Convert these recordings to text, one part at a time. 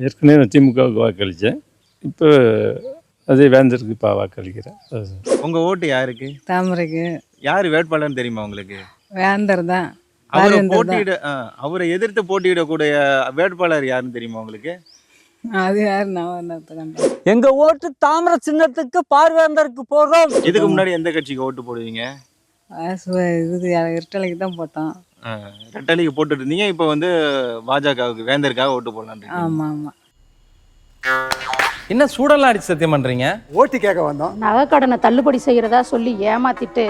ஏற்கனவே நான் திமுகவுக்கு வாக்களித்தேன் இப்போ அதே வேந்தருக்கு இப்போ வாக்களிக்கிறேன் அது உங்க ஓட்டு யாருக்கு? தாமரைக்கு. யார் வேட்பாளர்னு தெரியுமா உங்களுக்கு? வேந்தர் தான். அவரை போட்டியிட அவரை எதிர்த்து போட்டியிடக்கூடிய வேட்பாளர் யாருன்னு தெரியுமா உங்களுக்கு? அது யார்? நான் எங்க ஓட்டு தாமிர சின்னத்துக்கு பார்வேந்தருக்கு போடுறோம் இதுக்கு முன்னாடி எந்த கட்சிக்கு ஓட்டு போடுவீங்க? இது இருட்டலைக்கு தான் போட்டோம். ரெட்டலைக்கு போட்டுட்டு இருந்தீங்க இப்போ வந்து பாஜகவுக்கு வேந்தருக்காக ஓட்டு போடலான்னு ஆமாம் ஆமாம் என்ன சூடெல்லாம் அடிச்சு சத்தியம் பண்றீங்க? ஓட்டு கேட்க வந்தோம். நகைக்கடனை தள்ளுபடி செய்யறதா சொல்லி ஏமாத்திட்டு.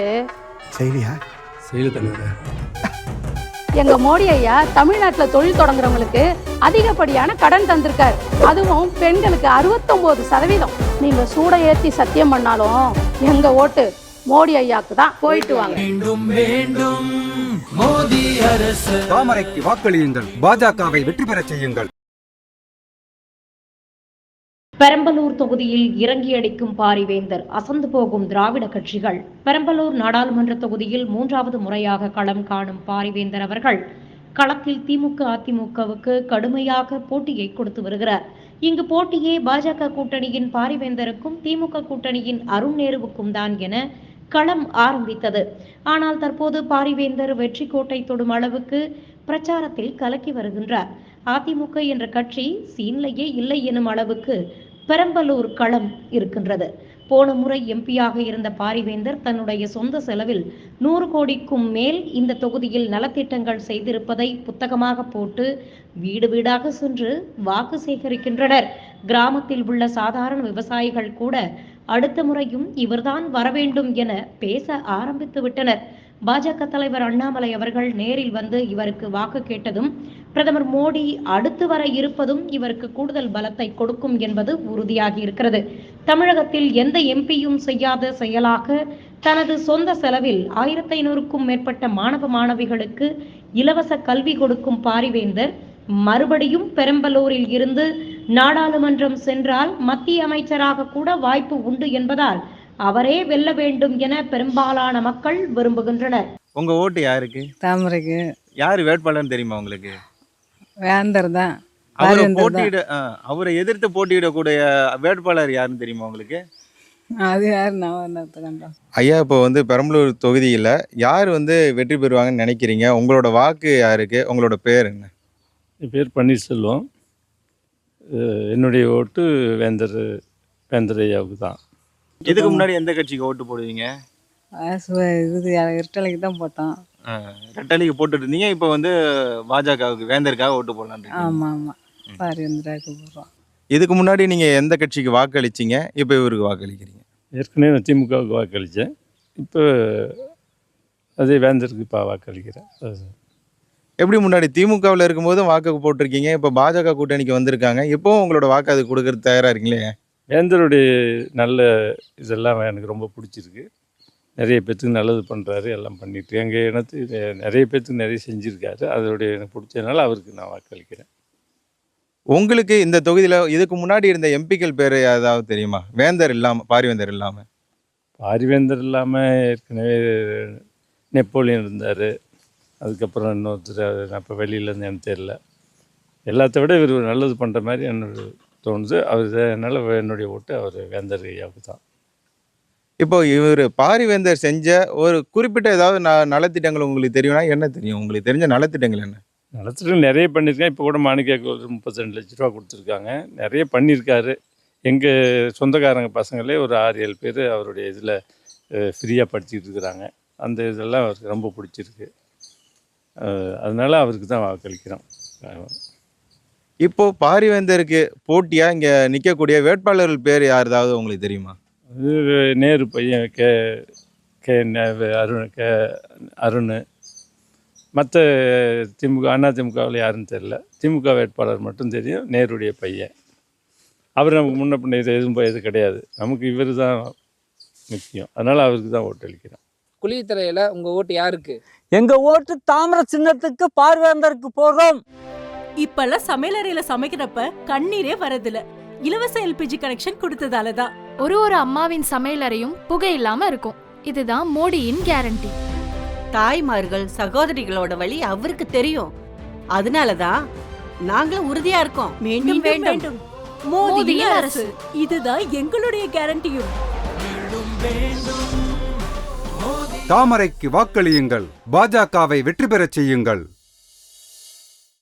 செய்தியா செயல் தலைவர். எங்க மோடி ஐயா தமிழ்நாட்டுல தொழில் தொடங்குறவங்களுக்கு அதிகப்படியான கடன் தந்திருக்காரு. அதுவும் பெண்களுக்கு அறுபத்தொன்பது சதவீதம். நீங்க சூட ஏத்தி சத்தியம் பண்ணாலும் எங்க ஓட்டு மோடி ஐயாக்கு தான் போயிட்டு வாங்க. தாமரைக்கு வாக்களியுங்கள். பாஜகவை வெற்றி பெறச் செய்யுங்கள். பெரம்பலூர் தொகுதியில் இறங்கி அடிக்கும் பாரிவேந்தர் அசந்து போகும் திராவிட கட்சிகள். பெரம்பலூர் நாடாளுமன்ற தொகுதியில் மூன்றாவது முறையாக களம் காணும் பாரிவேந்தர் அவர்கள் களத்தில் திமுக அதிமுகவுக்கு கடுமையாக போட்டியை கொடுத்து வருகிறார். இங்கு போட்டியே பாஜக கூட்டணியின் பாரிவேந்தருக்கும் திமுக கூட்டணியின் அருண் நேருவுக்கும் தான் என களம் ஆரம்பித்தது. ஆனால் தற்போது பாரிவேந்தர் வெற்றி கோட்டை தொடும் அளவுக்கு பிரச்சாரத்தில் கலக்கி வருகின்றார். அதிமுக என்ற கட்சி சீன்லையே இல்லை எனும் அளவுக்கு பெரம்பலூர் களம் இருக்கின்றது. போன முறை எம்பியாக இருந்த பாரிவேந்தர் தன்னுடைய சொந்த செலவில் நூறு கோடிக்கும் மேல் இந்த தொகுதியில் நலத்திட்டங்கள் செய்திருப்பதை புத்தகமாக போட்டு வீடு வீடாக சென்று வாக்கு சேகரிக்கின்றனர். கிராமத்தில் உள்ள சாதாரண விவசாயிகள் கூட அடுத்த முறையும் இவர்தான் வரவேண்டும் என பேச ஆரம்பித்து விட்டனர். பாஜக தலைவர் அண்ணாமலை அவர்கள் நேரில் வந்து இவருக்கு வாக்கு கேட்டதும் பிரதமர் மோடி அடுத்து வர இருப்பதும் இவருக்கு கூடுதல் பலத்தை கொடுக்கும் என்பது உறுதியாகி இருக்கிறது. தமிழகத்தில் எந்த எம்பியும் செய்யாத செயலாக தனது சொந்த செலவில் ஆயிரத்தி ஐநூறுக்கும் மேற்பட்ட மாணவ மாணவிகளுக்கு இலவச கல்வி கொடுக்கும் பாரிவேந்தர் மறுபடியும் பெரம்பலூரில் இருந்து நாடாளுமன்றம் சென்றால் மத்திய அமைச்சராக கூட வாய்ப்பு உண்டு என்பதால் அவரே வெல்ல வேண்டும் என பெரும்பாலான மக்கள் விரும்புகின்றனர். உங்க ஓட்டு யாருக்கு? தாமரைக்கு. யார் வேட்பாளர்னு தெரியுமா உங்களுக்கு? வேந்தர் தான். அவரை போட்டியிட அவரை எதிர்த்து போட்டியிடக்கூடிய வேட்பாளர் யாருன்னு தெரியுமா உங்களுக்கு? அது யார்? நான் ஐயா இப்போ வந்து பெரம்பலூர் தொகுதியில் யார் வந்து வெற்றி பெறுவாங்கன்னு நினைக்கிறீங்க? உங்களோட வாக்கு யாருக்கு? உங்களோட பேர் என்ன? என் பேர் பன்னீர்செல்வம். என்னுடைய ஓட்டு வேந்தர் வேந்தர் ஐயாவுக்கு தான். இதுக்கு முன்னாடி எந்த கட்சிக்கு ஓட்டு போடுவீங்க? இது இருட்டலைக்கு தான் போட்டோம். ஆ, ரெட்டலைக்கு போட்டுட்டு இருந்தீங்க இப்போ வந்து பாஜகவுக்கு வேந்தருக்காக ஓட்டு போடலான்னு ஆமாம் ஆமாம் பாரிவேந்தராக்கு போடுறோம். இதுக்கு முன்னாடி நீங்க எந்த கட்சிக்கு வாக்களிச்சீங்க? இப்போ இவருக்கு வாக்களிக்கிறீங்க. ஏற்கனவே நான் திமுகவுக்கு வாக்களித்தேன் இப்போ அதே வேந்தருக்கு இப்போ வாக்களிக்கிறேன். அது எப்படி முன்னாடி திமுகவில் இருக்கும்போதும் வாக்கு போட்டிருக்கீங்க இப்போ பாஜக கூட்டணிக்கு வந்திருக்காங்க. இப்போ உங்களோட வாக்கு அது கொடுக்கறது தயாரா இருக்கீங்களே? வேந்தருடைய நல்ல இதெல்லாம் எனக்கு ரொம்ப பிடிச்சிருக்கு. நிறைய பேர்த்துக்கு நல்லது பண்ணுறாரு எல்லாம் பண்ணிட்டு. எங்கள் இனத்து நிறைய பேர்த்துக்கு நிறைய செஞ்சுருக்காரு. அதோடைய எனக்கு பிடிச்சதுனால அவருக்கு நான் வாக்களிக்கிறேன். உங்களுக்கு இந்த தொகுதியில் இதுக்கு முன்னாடி இருந்த எம்பிக்கள் பேர் ஏதாவது தெரியுமா? வேந்தர் இல்லாமல் பாரிவேந்தர் இல்லாமல் பாரிவேந்தர் இல்லாமல் ஏற்கனவே நெப்போலியன் இருந்தார். அதுக்கப்புறம் இன்னொருத்தர் இப்போ வெளியிலேருந்து எனக்கு தெரியல. எல்லாத்த விட இவர் நல்லது பண்ணுற மாதிரி என்னோட தோணுது. அவர் அதனால் என்னுடைய ஓட்டு அவர் வேந்தர் ஐயாவுக்கு தான். இப்போ இவர் பாரிவேந்தர் செஞ்ச ஒரு குறிப்பிட்ட ஏதாவது ந நலத்திட்டங்கள் உங்களுக்கு தெரியும்னா என்ன தெரியும்? உங்களுக்கு தெரிஞ்ச நலத்திட்டங்கள் என்ன? நலத்திட்டம் நிறைய பண்ணியிருக்கேன் இப்போ கூட மாணிக்காக்கு ஒரு முப்பத்தி ரெண்டு லட்ச ரூபா கொடுத்துருக்காங்க. நிறைய பண்ணியிருக்காரு. எங்கள் சொந்தக்காரங்க பசங்களே ஒரு ஆறு ஏழு பேர் அவருடைய இதில் ஃப்ரீயாக படிச்சுட்டு இருக்கிறாங்க. அந்த இதெல்லாம் அவருக்கு ரொம்ப பிடிச்சிருக்கு. அதனால அவருக்கு தான் வாக்களிக்கிறோம். அஹ், இப்போ பாரிவேந்தருக்கு போட்டியா இங்க நிக்கக்கூடிய வேட்பாளர்கள் பேர் யாருதாவது உங்களுக்கு தெரியுமா? நேரு பையன் K K Arun K Arun. மற்ற திமுக அண்ணா திமுகவில் யாருன்னு தெரியல. திமுக வேட்பாளர் மட்டும் தெரியும் நேருடைய பையன். அவர் நமக்கு முன்ன பின்ன இது எதுவும் இது கிடையாது. நமக்கு இவர் தான் முக்கியம். அதனால் அவருக்கு தான் ஓட்டு அளிக்கிறோம் குளித்தலையில உங்க ஓட்டு யாருக்கு? எங்க ஓட்டு தாமிர சின்னத்துக்கு பார்வேந்தருக்கு போடுறோம் இப்பெல்லாம் சமையலறையில சமைக்கிறப்ப கண்ணீரே வரதில்ல. இலவச எல்பிஜி கனெக்ஷன் கொடுத்ததால தான். ஒரு ஒரு அம்மாவின் சமையலறையும் புகை இல்லாம இருக்கும். இதுதான் மோடியின் கேரண்டி தாய்மார்கள் சகோதரிகளோட வழி அவருக்கு தெரியும். அதனாலதான் நாங்களும் உறுதியா இருக்கோம். மீண்டும் வேண்டும். மோதியின் அரசு. இதுதான் எங்களுடைய கேரண்டியும் தாமரைக்கு வாக்களியுங்கள். பாஜகவை வெற்றி பெறச் செய்யுங்கள்.